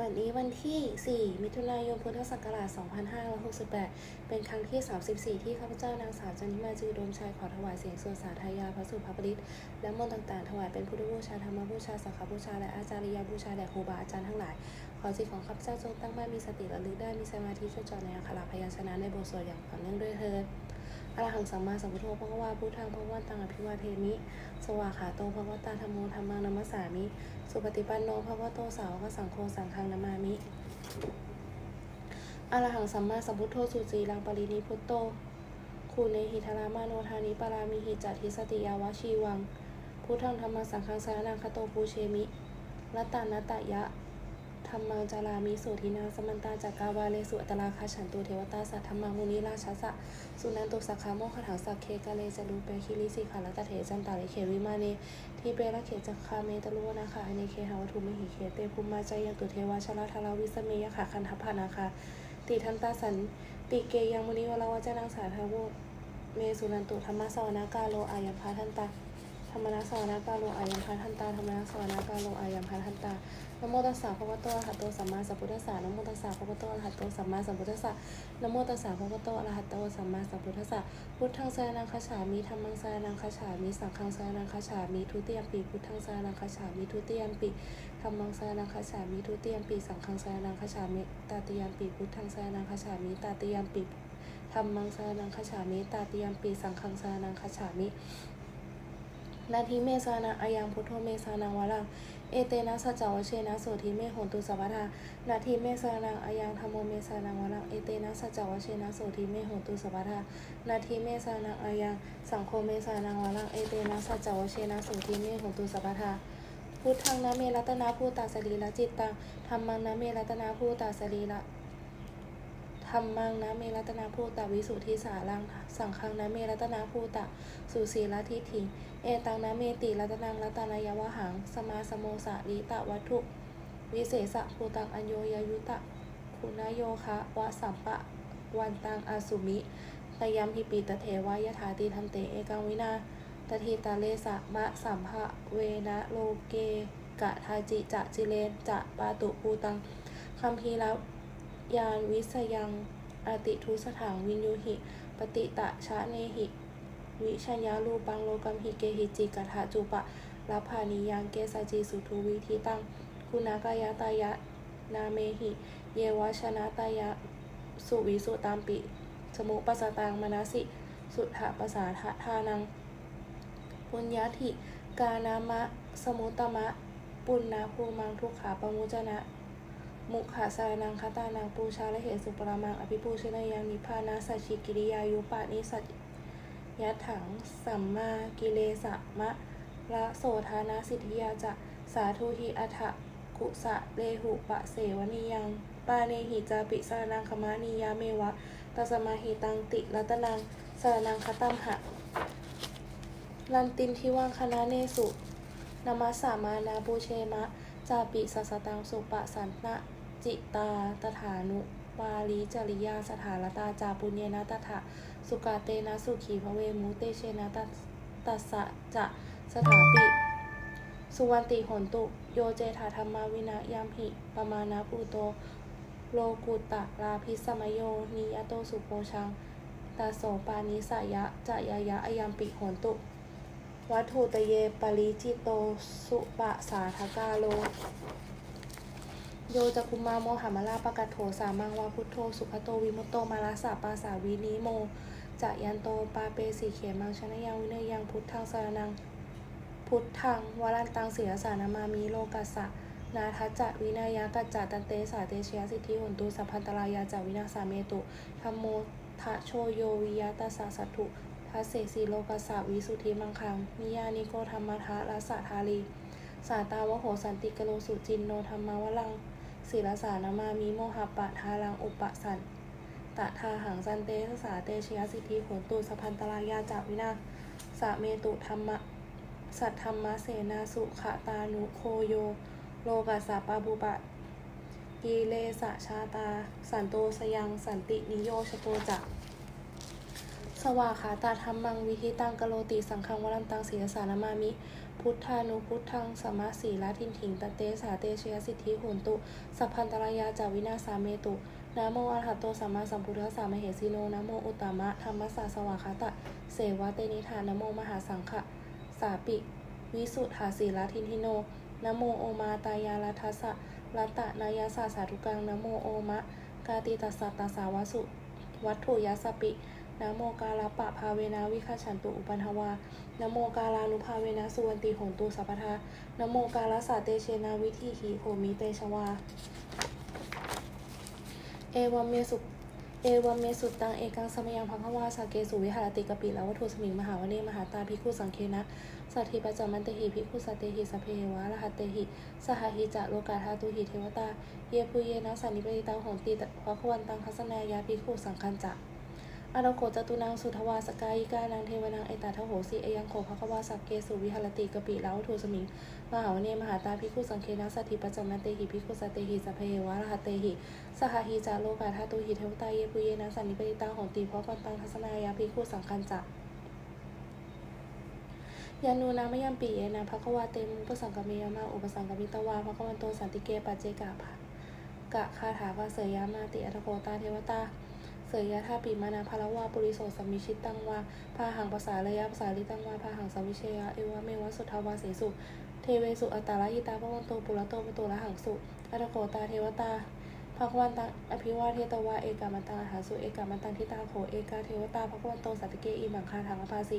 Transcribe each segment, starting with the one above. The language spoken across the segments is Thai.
บัดนี้วันที่ 4 มิถุนายน พุทธศักราช 2568 เป็นครั้งที่ 34 ที่ข้าพเจ้านางสาวจันทิมาจือดมชัยขอถวายเสียงสวดสาธยายพระสุภาพริตและมนต์ต่างๆ ถวายเป็นพุทธบูชาธรรมบูชาสังฆบูชา และอาจาริยบูชาแด่ครูบาอาจารย์ทั้งหลาย ขอจิตของข้าพเจ้าจงตั้งมั่นมีสติระลึกได้มีสมาธิจดจ่อในอักขระพยัญชนะในบทสวดอย่างต่อเนื่องด้วยเถิด อรหังสัมมาสัมพุทโธพระว่าพุทธังพระวันตังอภิวาเทมิ สวากขาโตภะวตาธรรมโมธรรมังนัมสสามิ สุปฏิปันโนภะวะโตสาวกสังโฆสังฆังนามามิอรหังสัมมาสัมพุทโธสุจีรังปรินิพุตโตคูเนหิทารามาโนธานิปารามิหิจัติสติยาวชีวัง พุทธังธรรมสังฆังสารนังคโตปูเชมิรัตตานัตตยะ ธรรมังจารามิสุทินาสมันตาจากกาวาเลสุอัตตราคาฉันตุเทวตาสัทธรรมังมุนิราชสะสุนันตุสักขาโมขถังสักเคกาเลจรูเปคิริสิขาลตเถจันตาลิเขวิมาเนทีเประเขจักคาเมตลุวนาคาอเนเคหาวัตุมหิเคเตภูมิมาจยังตุเทวาชลาทาราวิสเมยขาคันทัพพานาคาติทันตาสันติเกยังมุนิวลาวจนังสาทาวเมสุนันตุธรรมสวนากาโลอายพาทันตา ธรรมนาสวนากาโลอายัมพาทันตาธรรมนาสวนากาโลอายัมพาทันตานโมตัสสะภะคะวะโตอะระหะโตสัมมาสัมพุทธัสสะนะโมตัสสะภะคะวะโตอะระหะโตสัมมาสัมพุทธัสสะนะโมตัสสะภะคะวะโตอะระหะโตสัมมาสัมพุทธัสสะพุทธังสรณังคัจฉามิธัมมังสรณังคัจฉามิสังฆังสรณังคัจฉามิทุติยมปิพุทธังสรณังคัจฉามิทุติยมปิธัมมังสรณังคัจฉามิทุติยมปิสังฆังสรณังคัจฉามิตาติยมปิพุทธังสรณังคัจฉามิตาติยมปิธัมมังสรณังคัจฉามิตติยมปิสังฆังสรณังคัจฉามิ นาทีเมสานังอายังพุทโธเมสานังวะลัง เอเตนะสัจจวเชนะโสธิเมโหนตุสัพพทานาทีเมสานังอายังธรรมโมเมสานังวะลัง เอเตนะสัจจวเชนะโสธิเมโหนตุสัพพทานาทีเมสานังอายังสังโฆเมสานังวะลัง เอเตนะสัจจวเชนะโสธิเมโหนตุสัพพทาพุทธังนะเมรัตนาภูตาสรีละจิตตังธรรมังนะเมรัตนาภูตาสรีละ ธรรมังนะเมรัตนาภูตาวิสุทธิสารังสังฆังนะเมรัตนาภูตาสุสีละทิฏฐิเอตังนะเมติรัตนังรัตนายาวหัง สมาสโมสะลิตะวัตถุ วิเศษภูตังอัญโยยายุตะคุณโยคะวะสัมปะวันตังอาสุมิตยัมหิปิตเถวายถาติทันเตเอกังวินาตทิตาเลสะมะสัมภะเวนะโลเกกะทาจิจะจิเลนจะปาตุภูตังคัมภีรับ ยานวิสยังอติทุสถังวินยูหิ ปฏิตะชะเนหิ วิชัญญาลูปังโลกัมหิเกหิจิกัฏฐาจุปะลาภานิยังเกสาจิสุทูวิทิตัง คุณากายะตายะนาเมหิ เยวชนะตายะ สุวิสุตามปิ สมุปสตังมนาสิ สุทธปสสาทะทานัง ปุญญาธิ กานามะ สมุตตมะ ปุณณภูมังทุกขาปมุจนะ มุขาสารนังคตานังปูชาและเหตุสุปรามังอภิปูชนยังนิพานาสัจฉิกิริยายุปานิสัจยัตถังสัมมากิเลสะมะละโสธานาสิทธิยาจะสาธุหิอัฏฐกุสะเลหุปะเสวนิยัง ปาเนหิจาปิสารนังคมานิยาเมวะตสมาหิตังติรัตนังสารนังคตัมหะลันตินทิวังคณะเนสุนามัสสามานาบูเชมะ จาปิสัสตังสุปะสันนะจิตาตถานุปาลีจริยาสถานตาจาปุญเยนะตถะสุกาเตนะสุขีพระเวมุเตเชนะตัสตัสะจะสถาปิ สุวันติหนตุ โยเจธาธรรมาวินะยามหิปมานาปูโต โลกุตะลาพิสมโยนิยโตสุโพชังตาโสปานิสายะจะยายะอยัมปิหนตุ วัตถุตเยปริจิโตสุปะสาทกาโล โยจักคุมาโมหามาลาปะกัตโถสามังวาพุทโธสุขโตวิมุตโตมาลาสาปาสาวินิโมจะยันโตปาเปสีเขมังชนะยังวิเนยังพุทธังสารนัง พุทธังวรันตังเสียสานามามีโลกัสสะนาทัจจวินายากัจจตันเตสาเตชยสิทธิหุนตุสัพพันตรายาจาวินาสาเมตุธรรมโมทะโชโยวิยาตัสสะสัตถุ ทัสเสสีโลกัสสะวิสุทธิมังคังนิยานิโกธรรมทะรัสะทาลีสาตาวโหสันติกโลสุจินโนธรรมวลังศิลสานามามีโมหะปะทารังอุปสันตะทาหังสันเตสสาเตชยสิทธิโหนตุสพันตรายาจาวินาสะเมตุธรรมะสัทธรรมเสนาสุขตานุโคโย โลกัสสะปาบุปะกีเลสะชาตา สันโตสยังสันตินิโยชโตจัก สวาขาตาธรรมังวิธิตังกโลติสังฆังวรันตังเสียสานามามิ พุทธานุพุทธังสมมาสีลาทินถิงตะเตสาเตชยสิทธิโหนตุสัพพันตรายาจาวินาสาเมตุนะโมอระหะโตสัมมาสัมพุทธัสสะมเหสีโนนะโมอุตตมะธรรมสสะสวากขาตะ เสวะเตนิธานะโมมหาสังฆะสาปิ วิสุทธาสีลาทินทิโนนะโมโอมาตายาลัทธัสสะรัตตะนายาสาสาธุกังนะโมโอมะ กาติตัสสะตัสาวสุ วัตถุยาสปิ นะโมกาลปะภาเวนาวิคาชันตุอุปันหวานโมกาลานุภาเวนะสุวันติโหนตุสัพพทานโมกาลสาเตเชนาวิธีหีโหมิเตชวา เอวเมสุเอวเมสุตังเอกังสมยังพังวาสาเกสุวิหารติกปิลาวัตถุสมิงมหาวเนมหาตาภิกขุสังเคนะสัทธิปัจจมันเตหิภิกขุสัตเตหิสพเพวะรหัตเตหิสหหิจะโลกาธาตุหิเทวตา เยปุเยนะสันนิปติตังโหนติตะภควันตังคัสนายาภิกขุสังคันจะ อารโคจตุนางสุทวาสกายิกานางเทวนางเอตาทโหสีเอยังโขภควาสักเกสุวิหารติกปิลาวัตถุสมิงมหาวเนมหาตาภิกขุสังเคนะสัทธิปัจจมันเตหิภิกขุสเตหิสพเพวะรหัตเตหิสหหิจาโลกาธาตุหิเทวตาเยปุเยนะสันนิปติตังของตีเพราะกันตังทัศนายาภิกขุสังคันจะยานูนามยัมปีเยนะภควาเตมุปสังกเมยมาอุปสังกมิตวาภควันโตสันติเกปัจเจกะภะกะคาถาภาเสยยามาติอัตโกตาเทวตา เสยยะธาปีมานาภารวาปุริโสสัมมิชิตตังวาพาหังภาษาระยะภาษาลิตังวาพาหังสวิเชยะเอวะเมวะสุทธาวาเสสุ เทเวสุอัตตาลหิตาพระวันโตปุระโตปโตละหังสุอัตโกตาเทวตาภควันตังอภิวาเทตวาเอกามันตังหาสุเอกามันตังทิตาโขเอกาเทวตาภควันโตสัตตเกอิมังคาถังอภาสิ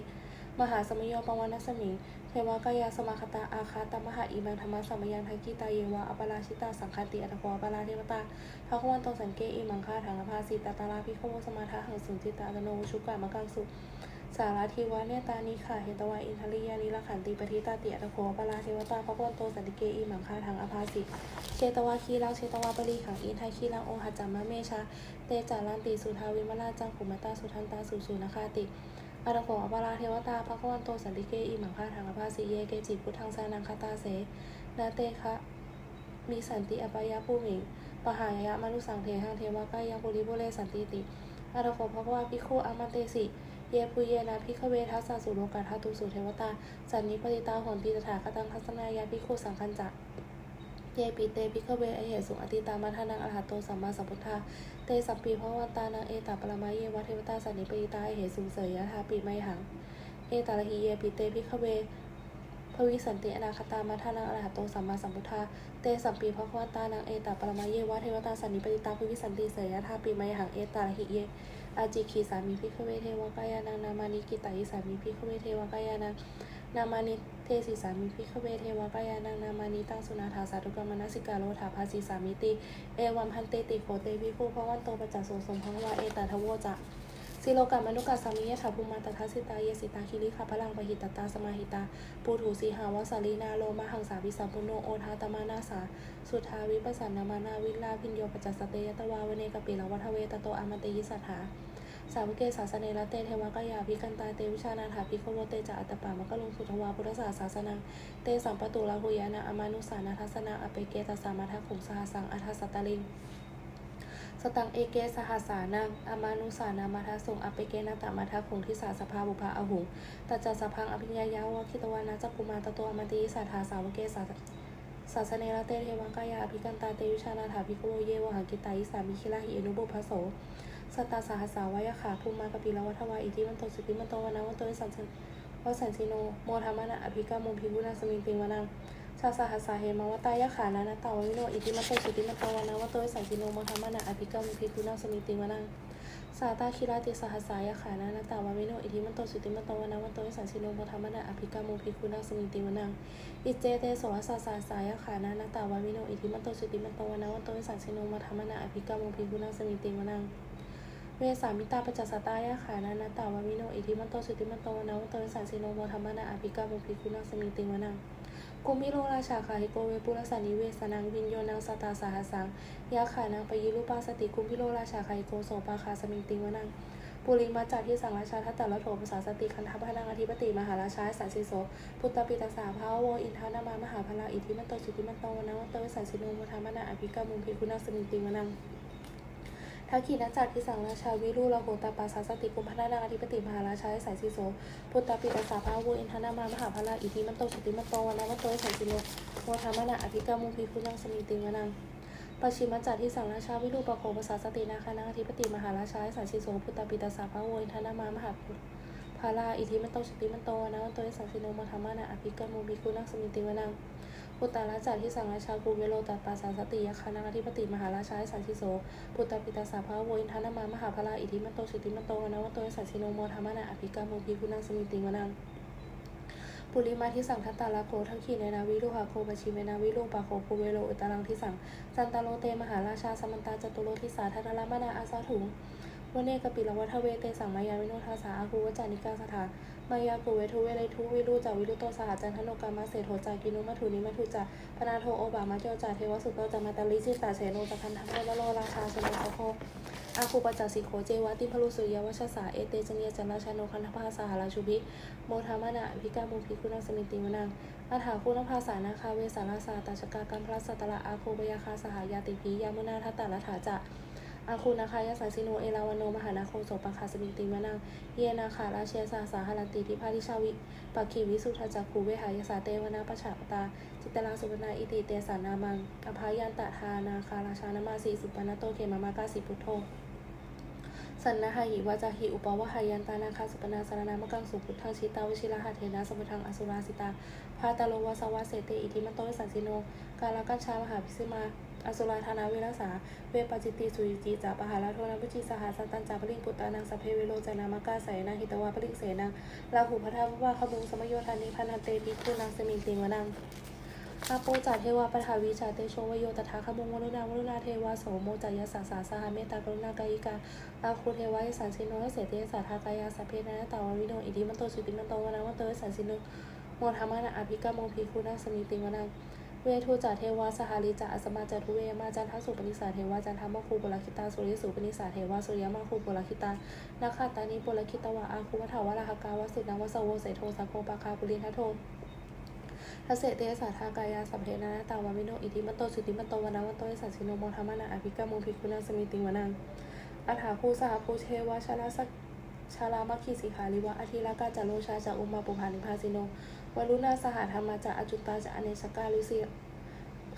มหาสมโยปวันสมิง เทวากายาสมาคตาอาคาตมหาอิมังธรรมะสัมยังทังกีตาเยวาอปราชิตาสังคติอัตโกอปราเทวตาภควันโตสันเกอิมังคาถังอภาสิตาตาลาภิโวสมาทะหังสุนจิตาตโนชุกะมะกังสุสาราทิวะเนตานิขาเหตวาอินทริยานิลขันติปทิตาติอัตโขปราเทวตาภควันโตสันติเกอิมังคาถังอภาสิเชตวาคีลังเชตวาปรีขังอินทาคีลังโอหัจจัมมะเมชา เตจารันติสุทาวิมลาจังขุมตาสุทันตาสุสุนคาติ อาตโขอปาราเทวตาภควันโตสันติเกอิมังคาถังภาสิเยเกจิพุทธังสานังคาตาเสนาเตคะมีสันติอปายาผู้หมิงปหายะมนุสังเทหังเทวากายังปุริบุเรสันติติอาตโขภควาภิกขุอามันเตสิเยปุเยนะพิขเวทัสสะสุโลกาธาตุสุเทวตา สันนิปติตาหนติตถาคตังทัศนายาภิกขุสังคันจะ เยปิเตพิกเวอเหสุอติตามาทานังอรหัตโตสัมมาสัมพุทธาเตสัมปีพระวันตานังเอตาปรมาเยวะเทวตาสันนิปติตาอเหสุเสยยะทาปิไมหัง เอตาลหิเยปิเตพิกเว ภวิสันติอนาคตามาทานังอรหัตโตสัมมาสัมพุทธา เตสัมปีพระวัตานังเอตาปรมาเยวะเทวตาสันนิปติตาภวิสันติเสยยะทาปิไมหังเอตาหิเย อาจิคีสามีพิฆเวเทวกายานังนามานิกิตายิสามีพิฆเวเทวกายานังนามานิเทศิสามีพิฆเวเทวกายานังนามานิตังสุนาถาสาธุกรรมนสิกาโลถาภาสีสามิติ เอวัมพันเตติโคเตวิภูพระวันโตปัจจโสสมพังวาเอตาทโวจะ สิโลกามนุกาสามิยถาภูมาตทัสสิตาเยสิตาคิริคาพลังปหิตตาสมาหิตา ปูถูสีหาวสาลีนาโลมาหังสาวิสัมปุโนโอทาตมานาสา สุทาวิปัสสนามานาวิลาพินโยปจจสเตยตวาวเนกปิลวัทเวตโตอมันเตยิสัทธาสาวกเกศาสเนรเตเทวกายาภิกันตาเตวิชานาถาภิกขโวเตจะอัตปามะกะลุงสุทวาพุทธศาสาสนังเตสัมปตุลาหุยานาอามานุสานาทัสนาอเปเกตสามาทัขุงสหสังอัทสตลิง สตังเอเกสหัสานังอามานุสานามาทัสงอเปเกนาตามาทัขุงทิสาสภาบุภาอหุงตัจจสพังอภิญญายาวะคิตวานาจักกุมาตโตอมัติสัทธาสาวกเกศาศาสเนระเตเทวังกายาภิกันตาเตวิชานาถาภิกขโวเยวหังกิตายิสามิคิลาหิอนุบุพโสสตาสหสสาวายขาภูมากปิลวัทวาอิทิมันโตสุติมันโตวนาวันโตวิสันสิวสันสิโนโมธรรมนะอภิกามุพิบุนาสมิงติงวนัง ชาสหัสสาเหมาวตายะขานานาตาววิโนอิทิมันโตสุติมันโตวานาวันโตวิสันสิโนมธรรมนะอภิกามุพิบุนาสมิติงวนังสาตาคิราติสหัสสายะขานานาตาววิโนอิทิมันโตสุติมันโตวานาวันโตวิสันสิโนโมธรรมนะอภิกามุพิบุนาสมิติงวนังอิเจเตโสสาสาสายะขานานาตาววิโนอิทิมันโตสุติมันโตวานาวันโตวิสันสิโนโมธรรมนะอภิกามุพิบุนาสมิติงวนังเวสามิตาปัจจสตายาขานานาตาวิโนอิทิมันโตสุติมันโตวานาวันโตวิสันสิโนโมธรรมนาอภิกามุภิคุนังสมิติวนัง กุมิโรราชาคาหิโกเวปุรสานิเวสนังวินโยนังสตาสาหสังยาขานังปยิรุปาสติกุมิโรราชาคาหิโกโสปาคาสมิงติวนังปุริมาจาที่สังราชาทัตตะละโถภาษาสติคันทัพนังอธิปติมหาราชาสันสิโสพุตตปิตาสาภาวโวอินทานามามหาพลาอิทิมันโตสุติมันโตวนาวันโตวิสันสิโนโมธรรมนาอภิกามุภิคุนังสมิงติวนัง ททักขีนักจักรที่สังราชาวิรุลโหตาปาสาสติกุมพนานาธิปติมหาราชาสายสิโสพุทธปิตาสาภาวุอินทนามามหาพลาอิทิมันโตสติมันโตวนามันโตสันสิโนโมธรรมนาอภิกามุพีพุนังสมิติวนังปชิมจักรที่สังราชาวิรุปโคปสาสตินาคานาธิปติมหาราชาสายสิโสพุทธปิตาสาภาวุอินทนามามหาพลาอิทิมันโตสติมันโตวนามันโตสันสิโนโมธรรมนาอภิกามุพีพุนังสมิติวนัง พุตตาราจักรที่สังราชาภูเวโรตัดปาสาสติยคานาธิปติมหาราชาสันชิโสพุตตปิตาสาภาโวินทานามามหาพลาอิทิมันโตสิติมันโตวนาวันโตสันชิโนโมธรรมนาอภิกาโมพีคุนังสมิติวนังปุริมาที่สังทัตตาลาโคทั้งขีในนาวิรุหาโคปชิเมนาวิรุปาโคภูเวโรอุตารังที่สังจันตาโลเตมหาราชาสมันตาจตุโลทิสาธารามนาอาสาถุง วเนกปิลวัฒเวเตสังมายาวิโนทาสาอาคูวจานิกาสถามายากุเวทุเวไรทุวิรุจาวิรุโตสหจันทโนกามาเสโทจากินุมัทุนิมัทุจาพนาโทโอบามาเจจาเทวสุตโตจามาตาลิจิตาเสโนจัคันทัพโลโลราชาสโนโสโคอาคูปจัสิโคเจวติพลุสุยวัชสาเอเตจเนียจันราชาโนคันทภาสาหราชุบิโมธามานาพิกามุพิคุนังสมิติวนังอาถาคุณภาสานาคาเวสาราสาตาชกากัมพระสัตตละอาคูปยาคาสหายาติพียามุนาทัตตาลถาจะ อาคูนาคายาสาสิโน เอลาวโน มหานาโคโสปังคาสมิติมะนัง เยนาคาราเชียสาสาหรันติทิพาทิชาวิปักขีวิสุทธจักขูเวหายาสาเตวนาปชาปตา จิตตลาสุปนาอิติเตสานามังอภายันตะทานาคาราชานามาสีสุปนาโตเขมามากาสิพุทโธ สันนาหาหิวาจาหิอุปวะหายันตานาคาสุปนาสารนามกังสุพุทธังชิตาวชิลาหะเทนะสมุทังอสุราสิตาพาตาโลวาสวาเสเตอิทิมโตวิสันสิโน กาลกัญชามหาพิสิมาอสุราธานาเวรสา เวปจิตติสุยจิจาปหาลาโทนาพุจิสหาสันตันจาปริงปุตตานังสเพเวโรจานามากาใสนาหิตวาปริงเสนังลาหูพระธาว่าขบุงสมโยธานิพันธเตปิคุนังสมิงติงวนัง อาโปจาเทวาปทาวิจาเตโชวโยตถาขมุงวรุณาวรุณาเทวาโสโมจายสาสาสหเมตตากรุณากายิกาอาคูเทวายสันสิโนเสเตสาทากายาสัพเพนะตาววิโนอิทิมันโตสุติมันโตวนาวันโตสันสิโนโมธรรมนะอภิกาโมภิคุนังสมิติวนังเวทุจาเทวาสหาริจาอสมาจาทุเวมาจันทัสสุปนิสาเทวาจันทามคูปุรคิตาสุริสุปนิสาเทวาสุริยมาคูปุรคิตานาคาตานิปุรคิตวะอาคูวัฏาวะราหกาวสุนังวสโวเสโทสัโฆปาคาปุรินทโท ทัสเสเตสาทากายาสัพเพนานาตาวามิโนอิทิมโตสุติมโตวนาวันโตสัสสิโนมธรรมนาอภิกาโมภิกขุนังสมิติวนังอัฏฐาคูสหคูเทวชาลาสักชาลามัคคีสิขาลิวะอธิรากาจาโลชาจาอุมาปุภานิพาสิโนวรุณาสหธรรมาจาอจุตตาจาอเนชกาลิสิ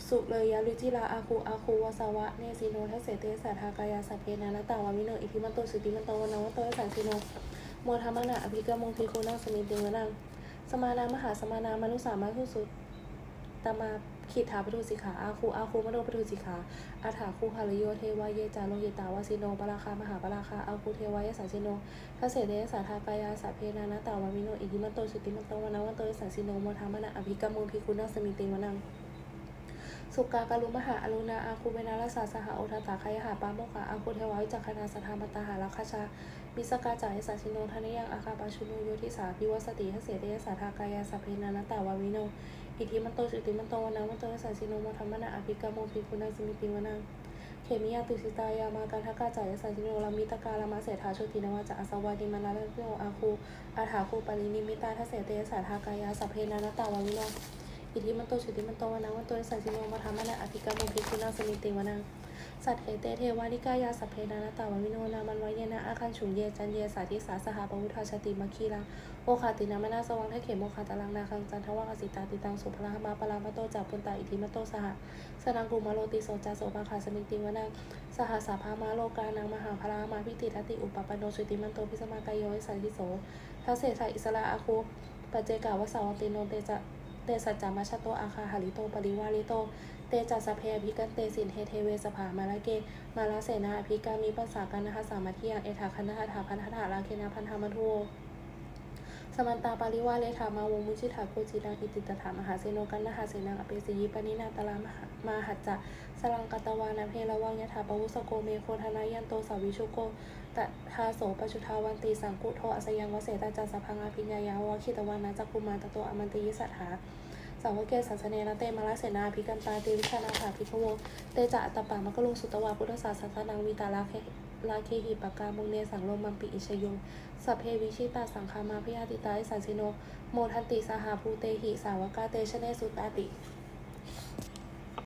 สุเลยยะลุจิลาอาคูอาคูวาสวะเนสิโนทัสเสเตสัทากายาสัพเพนานตาวามิโนอิทิมโตสุติมโตวนาวันโตสันสิโนมธรรมนาอภิกามงพีโคนังสมิติวนัง สมานามหาสมานามนุสามาทุสุตมาขีดถาปทุสิขาอาคูอาคูมโนปทุสิขาอาถาคูหารโยเทวาเยจาโลเยตาวาสิโนปราคามหาปราคาอาคูเทวายสันสิโนทัสเสเดสาทากายาสาเพนานาตาวามิโนอิทิมันโตสุติมันโตวนาวันโตยสานสิโนโมธรรมนะอภิกามงพีโคนังสมิติงวนัง สุกากาลุมหาอรุณาอาคูเวนาลสาสหาโอทาตาคายหาปาโมกะอาคูเทวาวิจักคณาสถามตาหาลักขชามิสกาจายสัชิโนทนยังอาคาปาชุโนโยทิสาพิวสติทเสเตยสาทากายาสัพเพนานาตาวาวิโนอิทิมันโตสุติมันโตวนาวันโตสัชิโนโมธรรมนาอภิกามโมภิคุนังสมิติวนังเขมิยาตุสิตายามาการทักกาจายสัชิโนลามิตกาลามาเสถาโชตินวาจาอสวาดิมานาลโนอาคูอาถาคูปารินิมิตาทเสเตยสาทากายาสัพเพนานาตาวาวิโน อิทธิมันโตสุติมันโตวนาวันโตสันสิโนมาธรรมนาอภิกรรมภิกุณาสมิติวนังสัตเอเตเทวานิกายาสัพเพนานาตาวาวิโนนามันวายนะอาคันฉุงเยจันเยสาธิสาสหปวุทาชติมัคคีลังโอคาตินามนาสวังทเขมโมคาตาลังนาคังจันทวังอสิตาติตังสุพลามาปลามาโตจากปุนตาอิทธิมโตสหสนังกุมาโลติโสจาโสภาคาสมิติวนังสหสาภามาโลกานังมหาพลามาพิติทติอุปปปโนสุติมันโตพิสมากายโยสันติโสทัเสสาอิสระอาคูปัจเจกาวสาวติโนเตจะ เตสัจจามาชโตอาคาหาริโตปริวาริโต เตจัสสพเพอภิกันเตสินเทเทเวสภามาลาเก มาลาเสนาภิกามีภาษากันนะคะสามาธิยังเอถาคณะถาพันธถาลาเคนาพันธามัทูโสมันตาปาริวาเลธามาวงมุชิถาโคจิดังอิติตถามหาเสโนกันนหาเสนังอเปสิยิปนินาตลามหามาหัจจะสลังกตวานาเพระวังยถาปวุสโกเมโคทนายันโตสาวิชุโกตทาโสปจุทาวันตีสังกุโทอัสยังวเสตาจัสพังอาภิญญายาวคิตวานาจักุมารตโตอมันติยิสัทธาสาวเกศาสเนนะเตมาลาเสนาภิกันตาเตวิชานาถาภิกขวเตจะอัตตปามะกะลุงสุตวาพุทธศาสนานังวีตาลาเค ลาเคหิปากามุงเนสังโลมัมปิอิชยุงสเพวิชิตาสังคามาพิยาติตาอิสันสิโน โมทันติสหาภูเตหิสาวกาเตชเนสุตาติ